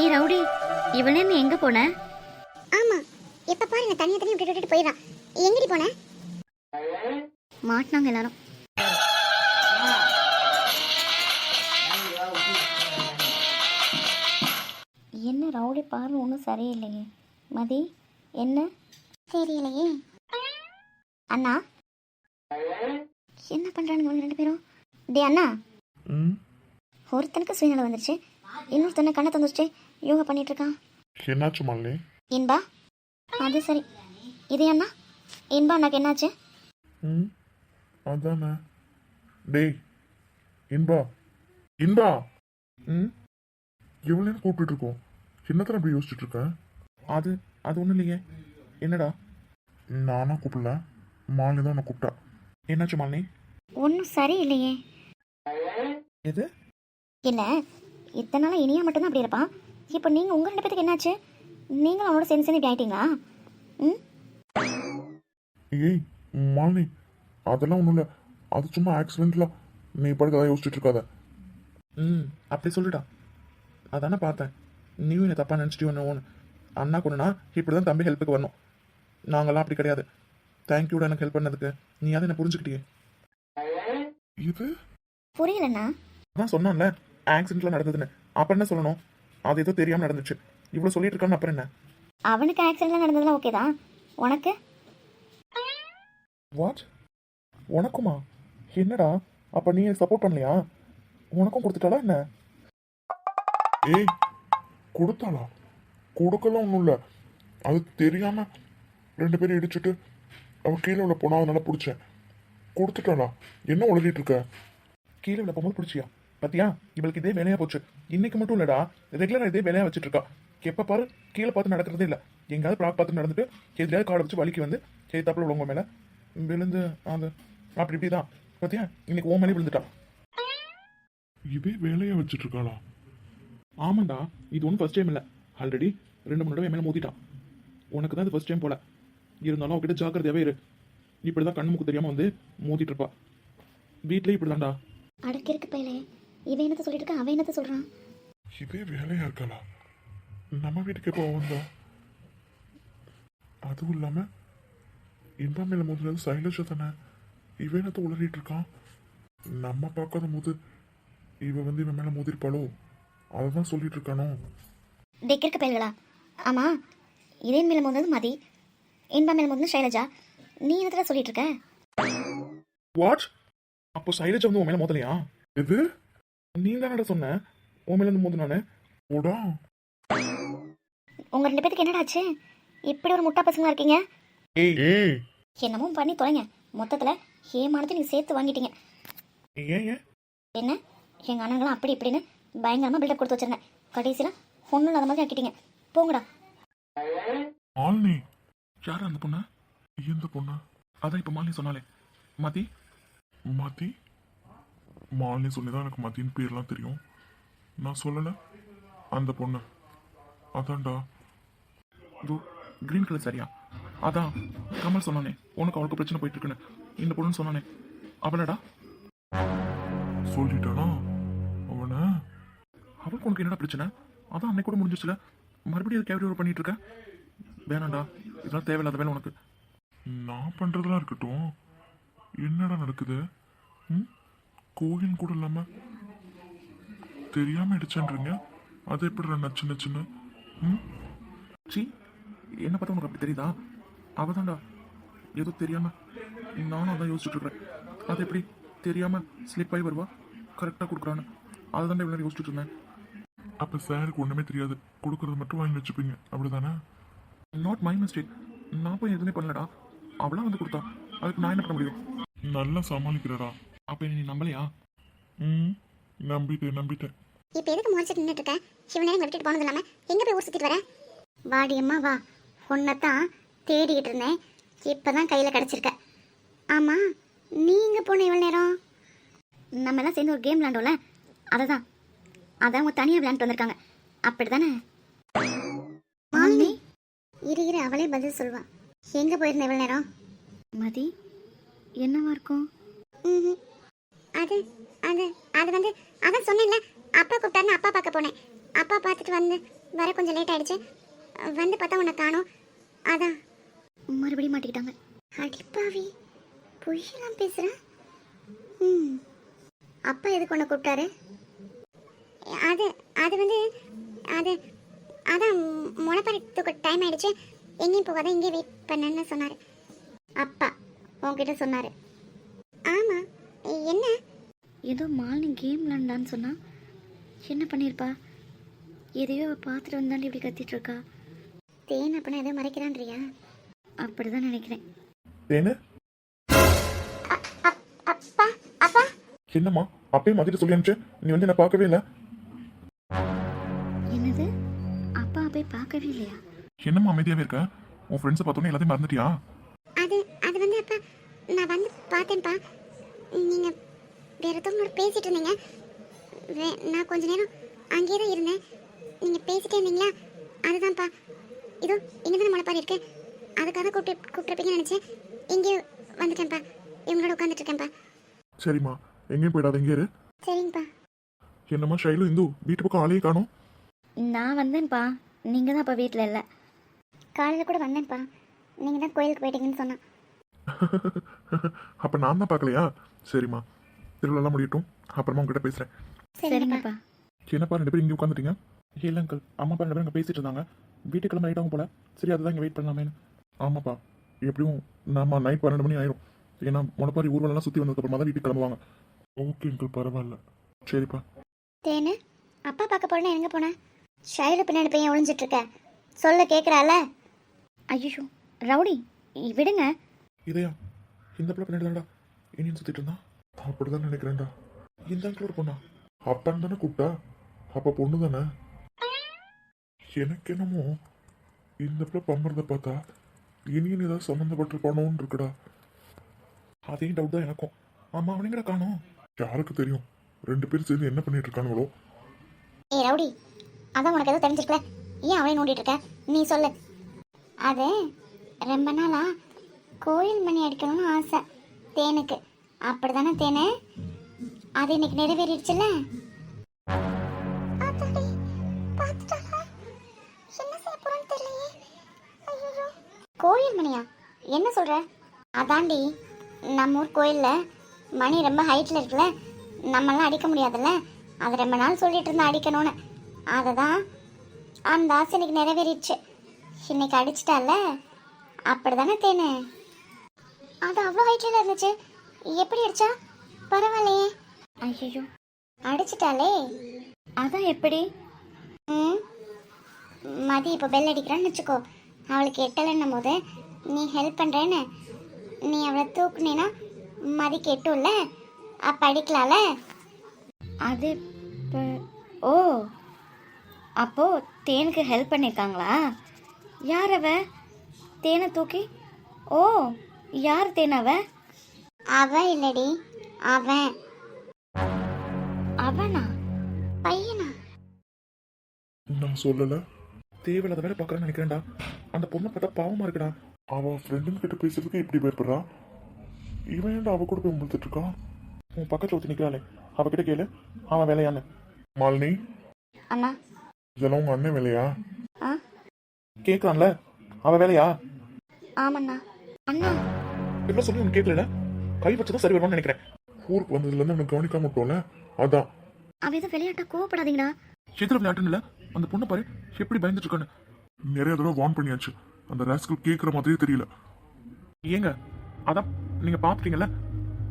ஏய் ரவுடி இவளே நீ எங்க போன? ஆமா எப்ப பாரு என்ன தனியா தனியா விட்டு விட்டுட்டு போயிடுறான். எங்கடி போன? மாட்டினாங்க எல்லாரும். என்ன ரவுடி பார்வை ஒன்றும் சரியில்லையே. மதி என்ன? தெரியலையே. அண்ணா? என்ன பண்றானுங்க இவங்க ரெண்டு பேரும்? டே அண்ணா. ஒருத்தனுக்கு சுயநலம் வந்துருச்சு இன்னொருத்தனை கண்ணை தந்துருச்சு யோகா பண்ணிட்டு இருக்கான் என்னாச்சு மாலினி இன்பா? அது சரி. இது அண்ணா இன்பா அண்ணாக்கு என்னாச்சு? ம் அதானே. டேய் இன்பா. இன்பா! ம் எவ்வளோன்னு கூப்பிட்டு இருக்கோம் என்னத்தனை அப்படி யோசிச்சுட்டு இருக்க அது அது ஒன்றும் இல்லையே. என்னடா? நானா கூப்பிடல. மாலினி தான் உன்னை கூப்பிட்டா. என்னாச்சு மாலினி ஒன்றும் சரியில்லையே. எது? இல்லை இத்தனை நாள் இனியா மட்டும்தான் அப்படி இருப்பான். இப்போ நீங்கள் உங்கள் ரெண்டு பேத்துக்கு என்னாச்சு? நீங்களும் அவனோட சேர்ந்து சேர்ந்து இப்படி ஆயிட்டீங்களா? ம்? ஏய் மாலினி அதெல்லாம் ஒன்றும் இல்லை. அது சும்மா ஆக்சிடென்ட்லாம் நீ படுக்க யோசிச்சுட்டு இருக்காத. ம் அப்படி சொல்லிட்டா அதானே பார்த்தேன். நீயும் என்னை தப்பாக நினச்சிட்டு ஒன்று ஒன்று அண்ணா கொண்டுனா இப்படி தான் தம்பி ஹெல்ப்புக்கு வரணும். நாங்களாம் அப்படி கிடையாது. தேங்க்யூடா எனக்கு ஹெல்ப் பண்ணதுக்கு. நீ அதை என்ன புரிஞ்சுக்கிட்டியே? இது? புரியலண்ணா. அதான் சொன்னான்ல ஆக்சிடென்ட்லாம் நடந்ததுன்னு. அப்புறம் என்ன சொல்லணும்? அது ஏதோ தெரியாமல் நடந்துச்சு. இவ்வளோ சொல்லிட்டு இருக்கான்னு அப்புறம் என்ன? அவனுக்கு ஆக்சிடென்ட்லாம் நடந்ததெல்லாம் ஓகே தான். உனக்கு? வாட் உனக்குமா? என்னடா? அப்ப நீ சப்போர்ட் பண்ணலையா? உனக்கும் கொடுத்துட்டாளா என்ன? ஏய் கொடுத்தாளா? கொடுக்கலாம் ஒன்றும் இல்லை. அது தெரியாம ரெண்டு பேரும் இடிச்சிட்டு அவ கீழே உள்ள போனா அதனால பிடிச்சேன். கொடுத்துட்டாளா? என்ன உளறிட்டு இருக்க? கீழே உள்ள போகும்போது பிடிச்சியா? பாத்தியா? இவளுக்கு இதே வேலையா போச்சு. இன்னைக்கு மட்டும் இல்லடா ரெகுலரா இதே வேலையா வச்சுட்டு இருக்கா எப்ப பாரு கீழே பார்த்து நடக்கிறதே இல்ல. எங்காவது ப்ராக் பார்த்து நடந்துட்டு எதிரியாவது காடை வச்சு வலிக்கு வந்து எதிர்த்தாப்புல உள்ளவங்க மேல விழுந்து அது அப்படி இப்படிதான். பாத்தியா? இன்னைக்கு ஓ மணி விழுந்துட்டா. இதே வேலையா வச்சுட்டு இருக்காளா ஆமாண்டா இது ஒன்றும் ஃபர்ஸ்ட் டைம் இல்லை. ஆல்ரெடி ரெண்டு மூணு தடவை என் மேலே மோதிட்டான் உனக்கு தான் இது ஃபர்ஸ்ட் டைம் போல. இருந்தாலும் அவகிட்ட ஜாக்கிரதையாவே இரு. இப்படி தான் கண்ணு மூக்கு தெரியாமல் வந்து மோதிட்டு இருப்பா வீட்லயே இப்படி தான்டா அடக்கு இருக்கு பையலே இவன் என்னத்த சொல்லிட்டு இருக்கான் அவன் என்னத்த சொல்கிறான் இதே வேலையா இருக்காளா? நம்ம வீட்டுக்கு எப்போ வந்தா? அதுவும் இல்லாம இன்பா மேல முதல்ல சைலஜா தானே? இவன் என்னத்த உளறிட்டு இருக்கான்? நம்ம பார்க்காத போது இவ வந்து இவன் மேல மோதிருப்பாளோ? அதை தான் சொல்லிட்டு இருக்கானோ? டெக் இருக்க பயல்களா? ஆமாம் இதே மேலே மோந்தது மதி. இன்பா மேலே மோந்தது ஷைலஜா நீ என்னத்துல சொல்லிட்டு இருக்க? வாட் அப்போ சைலஜா வந்து உன் மேல மோதலையா? இது நீ தானடா சொன்ன? உன் மேல இருந்து மோதினானே ஓடா உங்கள் ரெண்டு பேத்துக்கு என்னடா ஆச்சு இப்படி ஒரு முட்டா பசங்களா இருக்கீங்க? ஏய். ஏய். என்னமோ பண்ணி தொலைங்க. மொத்தத்தில் ஏமானத்தை நீங்கள் சேர்த்து வாங்கிட்டீங்க. ஏன் ஏன்? என்ன? எங்கள் அண்ணங்களாம் அப்படி இப்படின்னு பயங்கரமாக பில்டப் கொடுத்து வச்சிருங்க கடைசியில் ஒன்றும் இல்லாத மாதிரி ஆக்கிட்டீங்க. போங்கடா. மாலினி. யார் அந்த பொண்ணு? எந்த பொண்ணு? அதான் இப்போ மாலினி சொன்னாலே. மதி மதி மாலினி சொல்லி தான் எனக்கு மதியின் பேர்லாம் தெரியும். நான் சொல்லலை. அந்த பொண்ணு. அதான்டா. இதோ க்ரீன் கலர் சரியா அதான் கமல் சொன்னானே. உனக்கு அவளுக்கு பிரச்சனை போயிட்டு இருக்குன்னு இந்த பொண்ணுன்னு சொன்னானே. அவளடா? சொல்லிட்டானா? அவனை? அவளுக்கு உனக்கு என்னடா பிரச்சனை? அதான் அன்னைக்கு கூட முடிஞ்சிச்சுல மறுபடியும் கேரி ஓவர் பண்ணிட்டு இருக்க வேணாண்டா இதெல்லாம் தேவையில்லாத வேலை உனக்கு. நான் பண்ணுறதுலாம் இருக்கட்டும். என்னடா நடக்குது? ம்? கோயில் கூட இல்லாம தெரியாம அடிச்சேன்றீங்க அது எப்படி நச்சு நச்சுன்னு ம்? சி என்ன பார்த்தா உனக்கு அப்படி தெரியுதா? அவதான்டா. ஏதோ தெரியாம. நானும் அதான் யோசிச்சுட்டு இருக்கிறேன் அது எப்படி? தெரியாம ஸ்லிப் ஆகி வருவா? கரெக்டாக கொடுக்குறான்னு. அதுதான் இவ்வளோ யோசிச்சுட்டு இருந்தேன். அப்போ சாருக்கு ஒன்றுமே தெரியாது. கொடுக்கறது மட்டும் வாங்கி வச்சுப்பீங்க. அப்படிதானே? நாட் மை மிஸ்டேக் நான் போய் எதுவுமே பண்ணலடா. அவளாக வந்து கொடுத்தா. அதுக்கு நான் என்ன பண்ண முடியும்? நல்லா சமாளிக்கிறடா. அப்போ நீ நம்பலையா? ம் நம்பிட்டேன் நம்பிட்டேன். இப்போ எதுக்கு முறைச்சிட்டு நின்றுட்டு இருக்க? சிவன் நேரம் விட்டுட்டு போனது இல்லாம எங்க போய் ஊர் சுத்திட்டு வர? வாடி அம்மா வா. உன்னைத்தான் தேடிக்கிட்டு இருந்தேன். இப்போ தான் கையில் கிடச்சிருக்க. ஆமாம் நீங்கள் போன இவ்வளோ நேரம்? நம்ம எல்லாம் சேர்ந்து ஒரு கேம் விளாண்டோம்ல அதை தான் அதான் அவங்க தனியாக விளையாண்டு வந்திருக்காங்க. அப்படி தானே மாலினி இரு இரு அவளே பதில் சொல்வா எங்க போயிருந்த இவ்வளவு நேரம்? மதி என்னவா இருக்கும்? ம்ஹும். அது அது அது வந்து அதான் சொன்னேன்ல. அப்பா கூப்பிட்டாருன்னு அப்பா பார்க்க போனேன். அப்பா பார்த்துட்டு வந்து வர கொஞ்சம் லேட் ஆயிடுச்சு. வந்து பார்த்தா உன்னை காணும். அதான். மறுபடியும் மாட்டிக்கிட்டாங்க. அடிப்பாவி பொய்யெல்லாம் பேசுகிறேன் ம். அப்பா எதுக்கு ஒன்று கூப்பிட்டாரு? அது அது வந்து அது அதான் முளைப்பறத்துக்கு டைம் ஆயிடுச்சு. எங்கேயும் போகாத இங்கே வெயிட் பண்ணேன்னு சொன்னார். அப்பா உங்ககிட்ட சொன்னார். ஆமாம் என்ன? ஏதோ மாலினி கேம் விளாண்டான்னு சொன்னா என்ன பண்ணியிருப்பா எதையோ பார்த்துட்டு வந்தாண்டி இப்படி கத்திட்டு இருக்கா. தேன் அப்படின்னா எதோ மறைக்கிறான்றியா? அப்படிதான் நினைக்கிறேன். தேனு? அப்பா அப்பா? என்னம்மா? அப்பயே மதிட்டு சொல்லி அனுப்பிச்சு நீ வந்து என்ன பார்க்கவே இல்லை. என்னது? அப்பா போய் பார்க்கவே இல்லையா? என்னம்மா அமைதியாவே இருக்க? உன் ஃப்ரெண்ட்ஸை பார்த்தோன்னே எல்லாத்தையும் மறந்துட்டியா? அது அது வந்து அப்பா நான் வந்து பார்த்தேன்ப்பா. நீங்கள் வேற ஒருத்தவங்களோட பேசிட்டு இருந்தீங்க. வே- நான் கொஞ்ச நேரம் அங்கேயே தான் இருந்தேன். நீங்கள் பேசிட்டே இருந்தீங்களா? அதுதான்ப்பா. இதோ இங்கே தானே முளைப்பாரி இருக்கு. அதுக்காக கூப்பிட்டு கூப்பிட்டுருப்பீங்கன்னு நினச்சேன். இங்கே வந்துட்டேன்ப்பா. இவங்களோட உட்காந்துட்டு இருக்கேன்ப்பா சரிம்மா. எங்கேயும் போயிடாத இங்கே இரு. சரிங்கப்பா. என்னம்மா ஷைலு இந்து வீட்டு பக்கம் ஆளையே காணும். நான் வந்தேன்ப்பா. நீங்கள் தான் அப்போ வீட்டில் இல்லை. காலையில் கூட வந்தேன்ப்பா. நீங்கள் தான் கோயிலுக்கு போயிட்டீங்கன்னு சொன்னேன். அப்போ நான் தான் பார்க்கலையா? சரிம்மா. திருவிழாலாம் முடியட்டும். அப்புறமா உங்ககிட்ட பேசுகிறேன் சரிங்கப்பா. என்னப்பா ரெண்டு பேரும் இங்கே உட்காந்துட்டீங்க இல்லை அங்கிள் அம்மா அப்பா ரெண்டு பேரும் இங்கே பேசிட்டு இருந்தாங்க. வீட்டுக்கு கிளம்ப நைட் ஆகும் போல. சரி அதுதான் இங்கே வெயிட் பண்ணலாமேன்னு. ஆமாப்பா. எப்படியும் நம்ம நைட் பன்னெண்டு மணி ஆயிரும். ஏன்னா முளைப்பாரி ஊர்வலம்லாம் சுற்றி வந்ததுக்கப்புறமா தான் வீட்டுக்கு கிளம்புவாங்க. ஓகே அங்கிள் பரவாயில்ல. சரிப்பா. தேனு அப்பா பார்க்க போறேன்னா எங்கே போனேன் ஷைலு பின்னாடி பையன் ஒளிஞ்சிட்டு இருக்க. சொல்ல கேட்குறால ஐயோ ரவுடி விடுங்க. இதையா? இந்த பிள்ளை பின்னாடி என்னையும் சுற்றிட்டு இருந்தா அப்படிதான் நினைக்கிறேன்டா. இந்த அங்கிள் ஒரு பொண்ணா. அப்பான்னு தானே கூப்பிட்டா? அப்போ பொண்ணு தானே? எனக்கு என்னமோ இந்த பிள்ளை பம்புறத பார்த்தா இனியன் ஏதாவது சம்மந்தப்பட்டிருப்பானோன்னு இருக்குடா. அதே டவுட் தான் எனக்கும். ஆமா அவனுங்கட காணும். யாருக்கு தெரியும்? ரெண்டு பேரும் சேர்ந்து என்ன பண்ணிட்டு இருக்கானுங்களோ? ஏ ரவுடி அதான் உனக்கு எதுவும் தெரிஞ்சிருக்கல. ஏன் அவளை நோண்டிட்டு இருக்க? நீ சொல்லு. அது ரொம்ப நாளா கோயில் மணி அடிக்கணும்னு ஆசை. தேனுக்கு. அப்படிதானே தேனு? அது இன்னைக்கு நிறைவேறிடுச்சுல்ல? கோயில் மணியா என்ன சொல்ற? அதாண்டி நம்ம ஊர் கோயிலில் மணி ரொம்ப ஹைட்டில் இருக்குல்ல? நம்மளாம் அடிக்க முடியாதுல்ல? அது ரொம்ப நாள் சொல்லிட்டு இருந்தா அடிக்கணும்னு. அதை தான் அந்த ஆசை இன்னைக்கு நிறைவேறிடுச்சு. இன்னைக்கு அடிச்சிட்டால அப்படிதானே தேனு? அது அவ்வளோ ஹைட்டில் இருந்துச்சு. எப்படி அடிச்சா? பரவாயில்லையே. ஐயோ அடிச்சிட்டாலே அதான் எப்படி? ம். மதி இப்போ பெல் அடிக்கிறான்னு வச்சுக்கோ. அவளுக்கு எட்டலைன்னும் போது நீ ஹெல்ப் பண்ணுறேன்னு நீ அவளை தூக்குனீன்னா மதி கெட்டும்ல? அப்போ அடிக்கலாம்ல? அது இப்போ ஓ. அப்போது தேனுக்கு ஹெல்ப் பண்ணியிருக்காங்களா யார் அவ? தேனை தூக்கி? ஓ. யார் தேன் அவ? அவ இல்லடி அவன் அவனா? பையனா? நான் சொல்லல. தேவையில்லாத வேலை பார்க்கறேன்னு நினைக்கிறேன்டா. அந்த பொண்ணை பார்த்தா பாவமா இருக்குடா. அவ ஃப்ரெண்டுன்னு கிட்ட பேசுறதுக்கு இப்படி பயப்படுறா? இவன் ஏன்டா அவ கூட போய் முடித்துட்டு இருக்கான் உன் பக்கத்துல ஒருத்தி நிக்கிறாளே. அவகிட்ட கேளு. அவன் வேலையான்னு. மாலினி? அண்ணா. இதெல்லாம் உங்க அண்ணன் வேலையா? ஆ? கேட்கறான்ல அவ வேலையா? ஆமாண்ணா. அண்ணா. என்ன சொல்லி உனக்கு கேட்கல கை வச்சுதான் சரி வருவான்னு நினைக்கிறேன். ஊருக்கு வந்ததுல இருந்து அவனுக்கு கவனிக்காம விட்டோம்ல? அதான். அவ எதுவும் விளையாட்டா கோவப்படாதீங்கடா. எதிர விளையாட்டுன்னு இல்ல? அந்த பொண்ணை பாரு எப்படி பயந்துட்டு இருக்கான்னு. நிறைய தடவை வார்ன் பண்ணியாச்சு. அந்த ராஸ்கல் கேட்குற மாதிரியே தெரியல. ஏங்க அதான் நீங்க பாத்துட்டீங்கல்ல?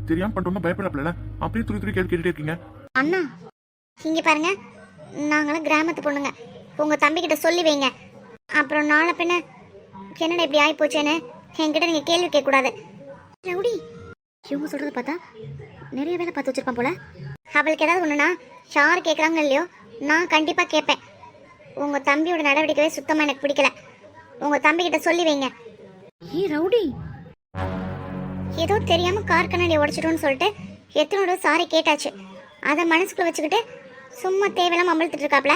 தெரியாம பண்ணிட்டோம்னா பயப்படப்பல அப்படியே துணி கேட்டு கேட்டுட்டே இருக்கீங்க. அண்ணா இங்கே பாருங்க. நாங்களாம் கிராமத்து பொண்ணுங்க. உங்கள் தம்பிக்கிட்ட சொல்லி வைங்க. அப்புறம் நாளை பின்ன என்னடா இப்படி ஆகி போச்சேன்னு என்கிட்ட நீங்கள் கேள்வி கேட்கக்கூடாது. ரவுடி. இவங்க சொல்றத பார்த்தா நிறைய வேலை பார்த்து வச்சிருப்பான் போல. அவளுக்கு ஏதாவது ஒன்றுனா யார் கேட்குறாங்க இல்லையோ நான் கண்டிப்பாக கேட்பேன். உங்கள் தம்பியோட நடவடிக்கையே சுத்தமாக எனக்கு பிடிக்கல. உங்கள் தம்பிக்கிட்ட சொல்லி வைங்க. ஏ ரவுடி. ஏதோ தெரியாமல் கார் கண்ணாடி உடச்சிட்டோன்னு சொல்லிட்டு எத்தனை தடவை சாரி கேட்டாச்சு. அதை மனசுக்குள்ள வச்சுக்கிட்டு சும்மா தேவையில்லாம அமழ்த்துட்டு இருக்காப்ல.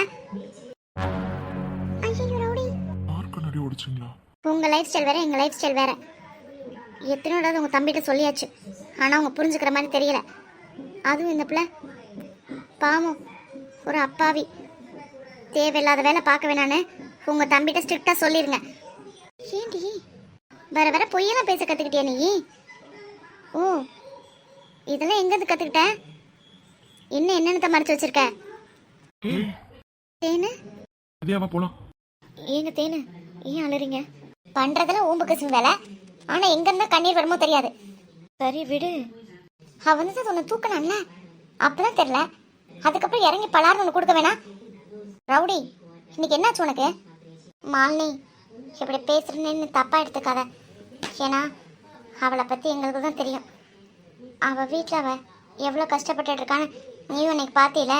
ஐயோ ரவுடி. யார் கண்ணாடி ஓடிச்சிங்களா உங்கள் லைஃப் ஸ்டைல் வேற எங்கள் லைஃப் ஸ்டைல் வேற. எத்தனை தடவை உங்கள் தம்பிகிட்ட சொல்லியாச்சு. ஆனால் அவங்க புரிஞ்சுக்கிற மாதிரி தெரியல. அதுவும் இந்த பிள்ளை பாவம் ஒரு அப்பாவி. தேவையில்லாத வேலை பார்க்க வேணான்னு உங்க தம்பிட்ட ஸ்ட்ரிக்டா சொல்லிருங்க. ஏண்டி? வர வர பொய்யெல்லாம் பேச கத்துக்கிட்டியா நீ? ஓ இதெல்லாம் எங்கேருந்து கத்துக்கிட்ட? இன்னும் என்னென்னத்த மறைச்சு வச்சிருக்க? தேனு? போலாம். ஏங்க தேனு ஏன் அழுறீங்க? பண்றதெல்லாம் ஓம்பு கசின் வேலை. ஆனா எங்க இருந்தா கண்ணீர் வருமோ தெரியாது. சரி விடு. அவ வந்து உன்னை தூக்கணும்ல அப்பதான் தெரியல. அதுக்கப்புறம் இறங்கி பலார்னு ஒன்று கொடுக்க வேணாம். ரவுடி இன்னைக்கு என்னாச்சு உனக்கு? மாலினி இப்படி பேசுறேன்னு தப்பா எடுத்துக்காத. ஏன்னா அவளை பத்தி எங்களுக்கு தான் தெரியும். அவ வீட்டில் அவ எவ்வளோ கஷ்டப்பட்டுட்டு இருக்கான்னு நீயும் இன்னைக்கு பார்த்தீல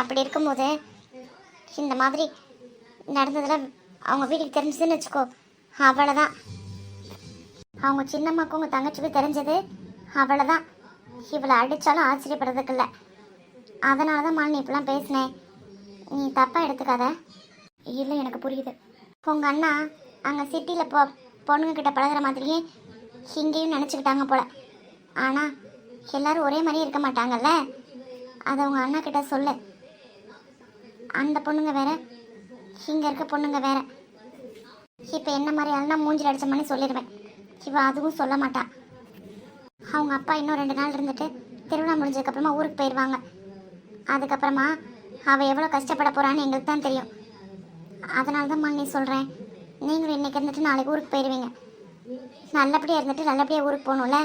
அப்படி இருக்கும்போது இந்த மாதிரி நடந்ததுல அவங்க வீட்டுக்கு தெரிஞ்சதுன்னு வச்சுக்கோ. அவ்வளோதான் அவங்க சின்னம்மாக்கும் உங்கள் தங்கச்சிக்கும் தெரிஞ்சது. அவ்வளோதான் இவளை அடித்தாலும் ஆச்சரியப்படுறதுக்கு இல்லை அதனால தான் மாலினி இப்பெல்லாம் பேசினேன் நீ தப்பாக எடுத்துக்காத. இல்லை எனக்கு புரியுது. உங்கள் அண்ணா அங்கே சிட்டியில் பொ பொண்ணுங்கக்கிட்ட பழகுற மாதிரியே இங்கேயும் நினச்சிக்கிட்டாங்க போல. ஆனால் எல்லாரும் ஒரே மாதிரி இருக்க மாட்டாங்கல்ல? அதை உங்கள் அண்ணா கிட்ட சொல்லு. அந்த பொண்ணுங்க வேற இங்கே இருக்க பொண்ணுங்க வேற. இப்போ என்ன மாதிரி ஆளுனா மூஞ்சில் அடித்த மாதிரி சொல்லிடுவேன். இவ அதுவும் சொல்ல மாட்டா. அவங்க அப்பா இன்னும் ரெண்டு நாள் இருந்துட்டு திருவிழா முடிஞ்சதுக்கப்புறமா ஊருக்கு போயிடுவாங்க அதுக்கப்புறமா அவள் எவ்வளோ கஷ்டப்பட போகிறான்னு எங்களுக்கு தான் தெரியும். அதனால தான் நீ சொல்கிறேன் நீங்களும் இன்னைக்கு இருந்துட்டு நாளைக்கு ஊருக்கு போயிடுவீங்க நல்லபடியாக இருந்துட்டு நல்லபடியாக ஊருக்கு போகணும்ல?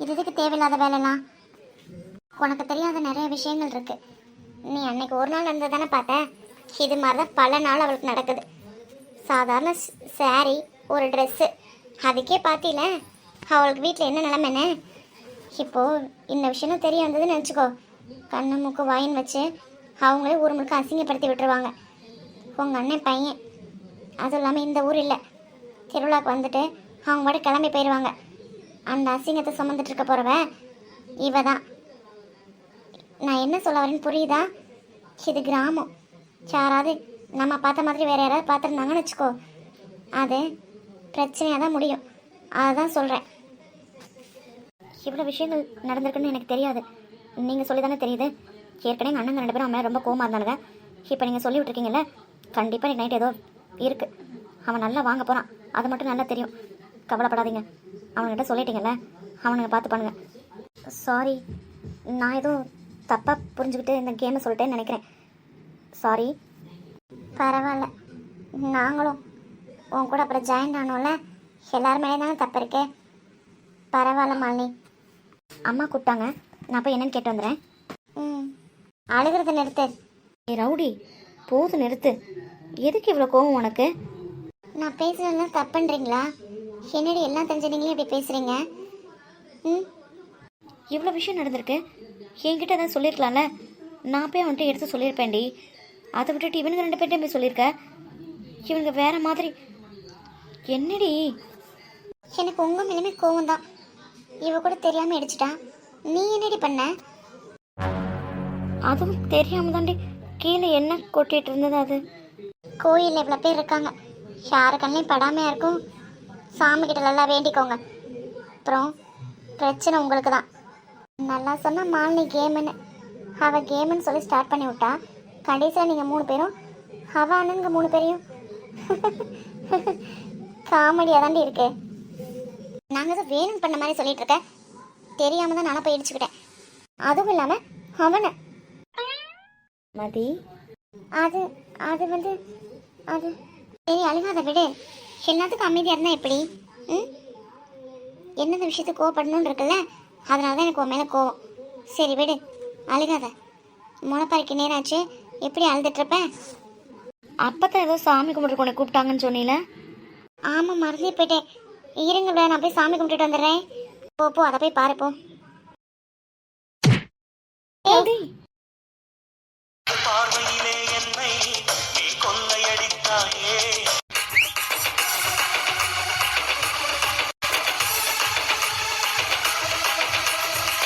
இது எதுக்கு தேவையில்லாத வேலைலாம்? உனக்கு தெரியாத நிறைய விஷயங்கள் இருக்குது நீ அன்னைக்கு ஒரு நாள் இருந்தது தானே பார்த்தேன் இது மாதிரி தான் பல நாள் அவளுக்கு நடக்குது. சாதாரண ஸாரி ஒரு ட்ரெஸ்ஸு அதுக்கே பார்த்தில அவளுக்கு வீட்டில் என்ன நிலமைன்னு? இப்போது இந்த விஷயம் தெரிய வந்ததுன்னு நினச்சிக்கோ. கண்ணு மூக்கு வாயின் வச்சு அவங்களே ஊர் முழுக்க அசிங்கப்படுத்தி விட்டுருவாங்க. உங்கள் அண்ணன் பையன் அதுவும் இல்லாமல் இந்த ஊர் இல்லை. திருவிழாக்கு வந்துட்டு அவங்க கூட கிளம்பி போயிடுவாங்க அந்த அசிங்கத்தை சுமந்துட்டு இருக்க போகிறவ இவ தான் நான் என்ன சொல்ல வரேன்னு புரியுதா? இது கிராமம். யாராவது நம்ம பார்த்த மாதிரி வேறு யாராவது பார்த்துருந்தாங்கன்னு வச்சுக்கோ. அது பிரச்சனையாக தான் முடியும். அதுதான் சொல்கிறேன் இவ்வளோ விஷயங்கள் நடந்திருக்குன்னு எனக்கு தெரியாது. நீங்கள் சொல்லி தானே தெரியுது. ஏற்கனவே எங்கள் அண்ணன் ரெண்டு பேரும் அவன் ரொம்ப கோவமாக இருந்தானுங்க. இப்போ நீங்கள் சொல்லி விட்ருக்கீங்கல்ல கண்டிப்பாக நீ நைட் ஏதோ இருக்குது அவன் நல்லா வாங்க போகிறான் அது மட்டும் நல்லா தெரியும். கவலைப்படாதீங்க. அவன்கிட்ட சொல்லிட்டீங்கல்ல? அவனுங்க பார்த்து பண்ணுங்க சாரி நான் ஏதோ தப்பாக புரிஞ்சுக்கிட்டு இந்த கேமை சொல்லிட்டேன்னு நினைக்கிறேன். சாரி பரவாயில்ல. நாங்களும் உன் கூட அப்புறம் ஜாயின் ஆனோம்ல? எல்லார் மேலே தானே தப்பு இருக்கு? பரவாயில்ல மாலினி. அம்மா கூப்பிட்டாங்க. நான் போய் என்னன்னு கேட்டு வந்துடுறேன். ம். அழுகிறத நிறுத்து. ஏ ரவுடி. போதும் நிறுத்து. எதுக்கு இவ்வளோ கோவம் உனக்கு? நான் பேசுறதெல்லாம் தப்புன்றீங்களா என்னடி எல்லாம் தெரிஞ்ச நீங்களே இப்படி பேசுகிறீங்க ம்? இவ்வளோ விஷயம் நடந்திருக்கு. என்கிட்ட தான் சொல்லியிருக்கலாம்ல நான் போய் அவன்கிட்ட எடுத்து சொல்லியிருப்பேன்டி. அதை விட்டுட்டு இவனுங்க ரெண்டு பேர்ட்டையும் போய் சொல்லியிருக்க? இவனுங்க வேற மாதிரி என்னடி? எனக்கு உங்க மேலுமே கோவம் தான் இவ கூட தெரியாம அடிச்சிட்டா நீ என்னடி பண்ண? அதுவும் தெரியாம தாண்டி கீழே என்ன கொட்டிட்டு இருந்தது அது? கோயில்ல இவ்வளோ பேர் இருக்காங்க. யாரு கண்ணையும் படாமையா இருக்கும். சாமி கிட்ட நல்லா வேண்டிக்கோங்க. அப்புறம் பிரச்சனை உங்களுக்கு தான் நல்லா சொன்னா மாலினி கேமுன்னு. அவ கேமுன்னு சொல்லி ஸ்டார்ட் பண்ணி விட்டா. கடைசியில் நீங்கள் மூணு பேரும் அவ அண்ணனுங்க மூணு பேரையும். காமெடியாக தாண்டி இருக்கு. நாங்கள் தான் வேணும் பண்ண மாதிரி சொல்லிட்டு இருக்க. தெரியாம தான் நானும் போய் இடிச்சுக்கிட்டேன். அதுவும் இல்லாமல் அவனை. மதி. அது அது வந்து அது. சரி அழுகாத விடு. எல்லாத்துக்கும் அமைதியாக இருந்தால் எப்படி? ம்? என்னென்ன விஷயத்துக்கு கோவப்படணும்னு இருக்குல்ல? அதனால தான் எனக்கு உன் மேலே கோவம். சரி விடு. அழுகாத. முளைப்பறிக்க நேராச்சு. எப்படி அழுதுட்ருப்பேன் அப்பதான் ஏதோ சாமி கும்பிட்டு உன்னை கூப்பிட்டாங்கன்னு சொன்னீங்களே ஆமாம் மறந்தே போயிட்டேன். இருங்க விட நான் போய் சாமி கும்பிட்டுட்டு வந்துடுறேன். போ போ அதை போய் பாரு போ. பார்வையிலே என்னை நீ கொள்ளையடித்தாயே.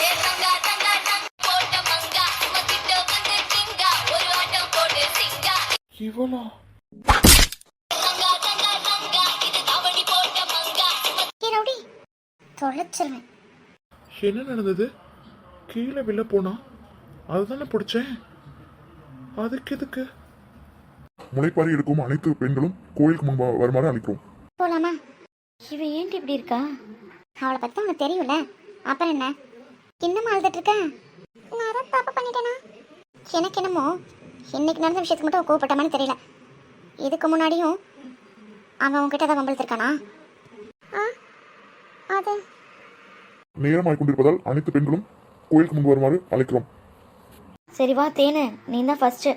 ஏ தொலைச்சிருவேன். என்ன நடந்தது? கீழே விழ போனா? அதுதானே பிடிச்சேன். அதுக்கு எதுக்கு? முளைப்பாரி எடுக்கும் அனைத்து பெண்களும் கோயிலுக்கு முன்பு வருமாறு அழைக்கிறோம் போலாமா? இவன் ஏன்டி இப்படி இருக்கா? அவளை பத்தி உனக்கு தெரியும்ல. அப்புறம் என்ன? இன்னும் அழுதுட்டு இருக்க நான் தப்பு பண்ணிட்டேனா? எனக்கு என்னமோ இன்னைக்கு நடந்த விஷயத்துக்கு மட்டும் கோவப்பட்ட மாதிரி தெரியல. இதுக்கு முன்னாடியும் அவன் உன்கிட்ட தான் வம்பிழுத்திருக்கானா? ஆ அது நேரமாய் கொண்டிருப்பதால் அனைத்து பெண்களும் கோயிலுக்கு முன்பு வருமாறு அழைக்கிறோம். சரி வா தேனு. நீ தான் ஃபர்ஸ்ட்டு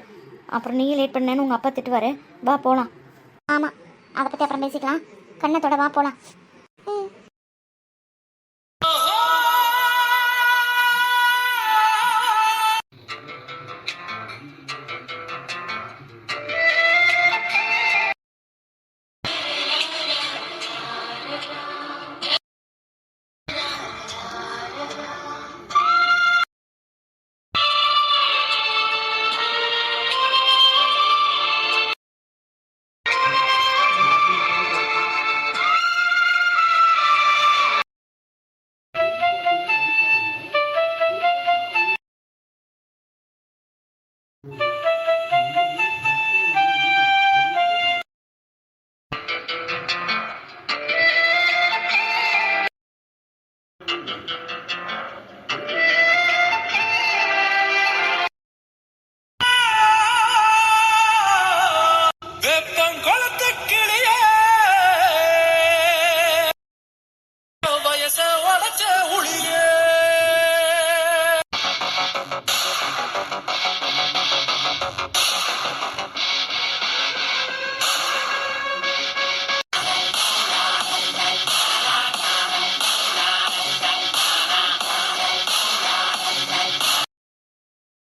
அப்புறம் நீயே லேட் பண்ணேன்னு உங்கள் அப்பா திட்டுவாரு. வா போகலாம் ஆமாம் அதை பற்றி அப்புறம் பேசிக்கலாம். கண்ணத்தோட வா போகலாம்